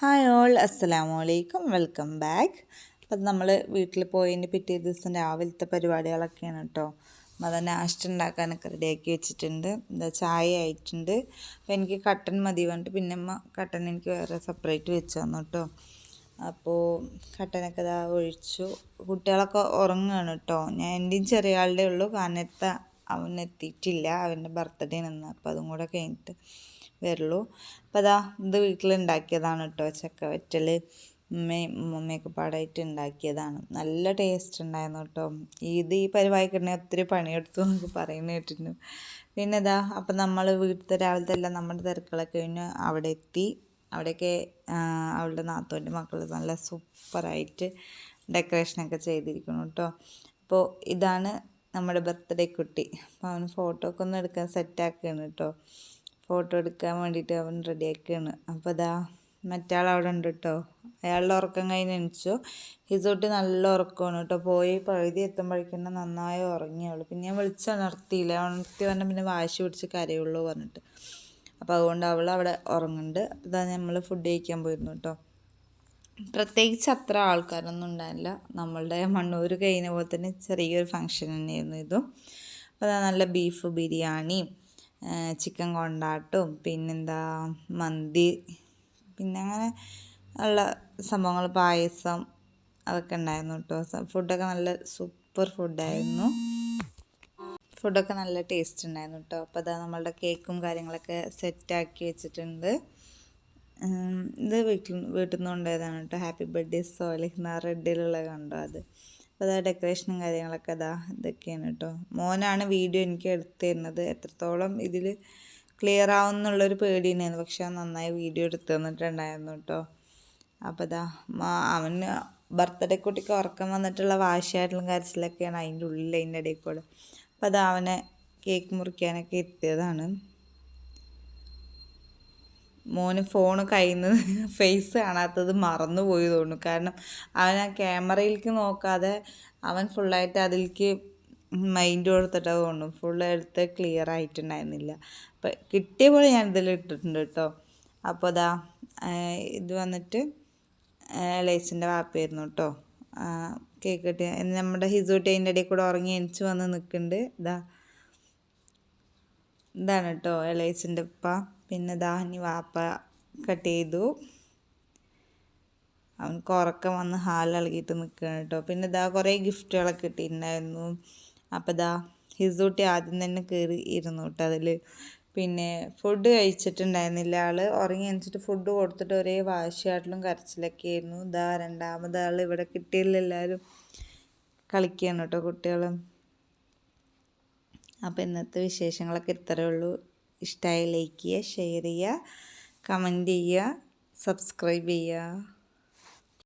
Hi all അസ്സലാമു അലൈക്കും welcome back. അപ്പം നമ്മൾ വീട്ടിൽ പോയതിന് പിറ്റേ ദിവസം രാവിലത്തെ പരിപാടികളൊക്കെയാണ് കേട്ടോ അത് നാഷ്ട ഉണ്ടാക്കാനൊക്കെ റെഡിയാക്കി വെച്ചിട്ടുണ്ട്. എന്താ ചായ ആയിട്ടുണ്ട്. അപ്പോൾ എനിക്ക് കട്ടൻ മതി പറഞ്ഞിട്ട് പിന്നെ കട്ടൻ എനിക്ക് വേറെ സെപ്പറേറ്റ് വെച്ച് തന്നു കേട്ടോ അപ്പോൾ കട്ടനൊക്കെ ഇതാ ഒഴിച്ചു. കുട്ടികളൊക്കെ ഉറങ്ങുകയാണ് കേട്ടോ ഞാൻ എന്റെയും ചെറിയ ആളുടെ ഉള്ളൂ. കാരണത്തെ അവൻ എത്തിയിട്ടില്ല അവന്റെ ബർത്ത്ഡേ നിന്ന് അപ്പോൾ അതും കൂടെ കഴിഞ്ഞിട്ട് വരുള്ളൂ. അപ്പോൾ അതാ ഇത് വീട്ടിലുണ്ടാക്കിയതാണ് കേട്ടോ ചക്ക വറ്റൽ. ഉമ്മയും ഉമ്മയൊക്കെ പാടായിട്ട് ഉണ്ടാക്കിയതാണ്. നല്ല ടേസ്റ്റ് ഉണ്ടായിരുന്നു കേട്ടോ. ഇത് ഈ പരിപാടിക്കിടണേ ഒത്തിരി പണിയെടുത്തു എന്നൊക്കെ പറയുന്നത് കേട്ടിട്ടുണ്ട് പിന്നെ ഇതാ അപ്പം നമ്മൾ വീട്ടിലത്തെ രാവിലത്തെ എല്ലാം നമ്മുടെ തിരക്കുകളൊക്കെ കഴിഞ്ഞ് അവിടെ എത്തി. അവിടെയൊക്കെ അവളുടെ നാത്തോന്റെ മക്കൾ നല്ല സൂപ്പറായിട്ട് ഡെക്കറേഷനൊക്കെ ചെയ്തിരിക്കുന്നു കേട്ടോ. അപ്പോൾ ഇതാണ് നമ്മുടെ ബർത്ത്ഡേ കുട്ടി. അപ്പോൾ അവന് ഫോട്ടോ ഒക്കെ ഒന്ന് എടുക്കാൻ സെറ്റാക്കുകയാണ് കേട്ടോ. ഫോട്ടോ എടുക്കാൻ വേണ്ടിയിട്ട് അവൻ റെഡിയാക്കുകയാണ് അപ്പോൾ അതാ മറ്റാൾ അവിടെ ഉണ്ട് കേട്ടോ അയാളുടെ ഉറക്കം കഴിഞ്ഞ് എണിച്ചു. ഹിസോട്ട് നല്ല ഉറക്കമാണ് കേട്ടോ പോയി പഴുതി എത്തുമ്പോഴേക്കും നന്നായി ഉറങ്ങിയുള്ളൂ പിന്നെ ഞാൻ വിളിച്ചുണർത്തിയില്ല ഉണർത്തി പറഞ്ഞാൽ പിന്നെ വാശി പിടിച്ച് കരയുള്ളൂ പറഞ്ഞിട്ട്. അപ്പോൾ അതുകൊണ്ട് അവൾ അവിടെ ഉറങ്ങുന്നുണ്ട്. ഇതാ നമ്മൾ ഫുഡ് കഴിക്കാൻ പോയിരുന്നു കേട്ടോ പ്രത്യേകിച്ച് അത്ര ആൾക്കാരൊന്നും ഉണ്ടായില്ല നമ്മളുടെ മണ്ണൂർ കഴിഞ്ഞ പോലെ തന്നെ ചെറിയൊരു ഫങ്ഷൻ തന്നെയായിരുന്നു ഇതും. അപ്പോൾ നല്ല ബീഫ് ബിരിയാണി ചിക്കൻ കൊണ്ടാട്ടും പിന്നെന്താ മന്തി പിന്നെ അങ്ങനെ ഉള്ള സംഭവങ്ങൾ പായസം അതൊക്കെ ഉണ്ടായിരുന്നു കേട്ടോ. ഫുഡൊക്കെ നല്ല സൂപ്പർ ഫുഡായിരുന്നു ഫുഡൊക്കെ നല്ല ടേസ്റ്റ് ഉണ്ടായിരുന്നു കേട്ടോ. അപ്പോൾ അതാ നമ്മളുടെ കേക്കും കാര്യങ്ങളൊക്കെ സെറ്റാക്കി വെച്ചിട്ടുണ്ട്. ഇത് വീട്ടിൽ വീട്ടിൽ നിന്ന് കൊണ്ടുപോയതാണ് കേട്ടോ. ഹാപ്പി ബർത്ത്ഡേ സോലി റെഡിലുള്ള കണ്ടോ അത്. അപ്പോൾ അതാ ഡെക്കറേഷനും കാര്യങ്ങളൊക്കെ അതാ ഇതൊക്കെയാണ് കേട്ടോ. മോനാണ് വീഡിയോ എനിക്ക് എടുത്തു തരുന്നത് എത്രത്തോളം ഇതിൽ ക്ലിയർ ആവുമെന്നുള്ളൊരു പേടി തന്നെയാണ് പക്ഷെ നന്നായി വീഡിയോ എടുത്തു തന്നിട്ടുണ്ടായിരുന്നു കേട്ടോ. അപ്പോൾ അതാ അവന് ബർത്ത്ഡേ കുട്ടിക്ക് ഉറക്കം വന്നിട്ടുള്ള വാശിയായിട്ടുള്ള കരച്ചിലൊക്കെയാണ് അതിന്റെ ഉള്ളിൽ അതിന്റെ ഇടയിൽ കൂടെ. അപ്പോൾ അതാ അവനെ കേക്ക് മുറിക്കാനൊക്കെ എത്തിയതാണ്. മോന് ഫോൺ കയ്യിൽ ഫേസ് കാണാത്തത് മറന്നു പോയി തോന്നുന്നു. കാരണം അവൻ ആ ക്യാമറയിലേക്ക് നോക്കാതെ അവൻ ഫുള്ളായിട്ട് അതിലേക്ക് മൈൻഡ് കൊടുത്തിട്ട് തോന്നുന്നു. ഫുൾ എടുത്ത് ക്ലിയർ ആയിട്ടുണ്ടായിരുന്നില്ല. അപ്പം കിട്ടിയ പോലെ ഞാൻ ഇതിൽ ഇട്ടിട്ടുണ്ട് കേട്ടോ അപ്പോൾ അതാ ഇത് വന്നിട്ട് ലേസിന്റെ വാപ്പയായിരുന്നു കേട്ടോ കേക്ക് കിട്ടി നമ്മുടെ ഹിസൂട്ടി അതിന്റെ ഇടയിൽ കൂടെ ഉറങ്ങി എനിച്ച് വന്ന് നിൽക്കുന്നുണ്ട് ഇതാ ഇതാണ് കേട്ടോ എളേച്ചിന്റെ ഉപ്പ. പിന്നെ ദാഹിനി വാപ്പ കട്ട് ചെയ്തു. അവൻക്ക് ഉറക്കം വന്ന് ഹാലിളകിയിട്ട് നിൽക്കുകയാണ് കേട്ടോ. പിന്നെ ഇതാ കുറേ ഗിഫ്റ്റുകളൊക്കെ കിട്ടിയിട്ടുണ്ടായിരുന്നു. അപ്പം ഇതാ ഹിസൂട്ടി ആദ്യം തന്നെ കയറി ഇരുന്നു കേട്ടോ അതിൽ പിന്നെ ഫുഡ് കഴിച്ചിട്ടുണ്ടായിരുന്നില്ല ആൾ ഉറങ്ങി എണിച്ചിട്ട് ഫുഡ് കൊടുത്തിട്ട് ഒരേ വാശിയാട്ടിലും കരച്ചിലൊക്കെ ആയിരുന്നു. ഇതാ രണ്ടാമത് ആൾ ഇവിടെ കിട്ടിയില്ല എല്ലാവരും കളിക്കുകയാണ് കേട്ടോ കുട്ടികളും. അപ്പോൾ ഇന്നത്തെ വിശേഷങ്ങളൊക്കെ ഇത്രയേ ഉള്ളൂ. ഇഷ്ടമായി ലൈക്ക് ചെയ്യുക ഷെയർ ചെയ്യുക കമന്റ് ചെയ്യുക സബ്സ്ക്രൈബ് ചെയ്യുക.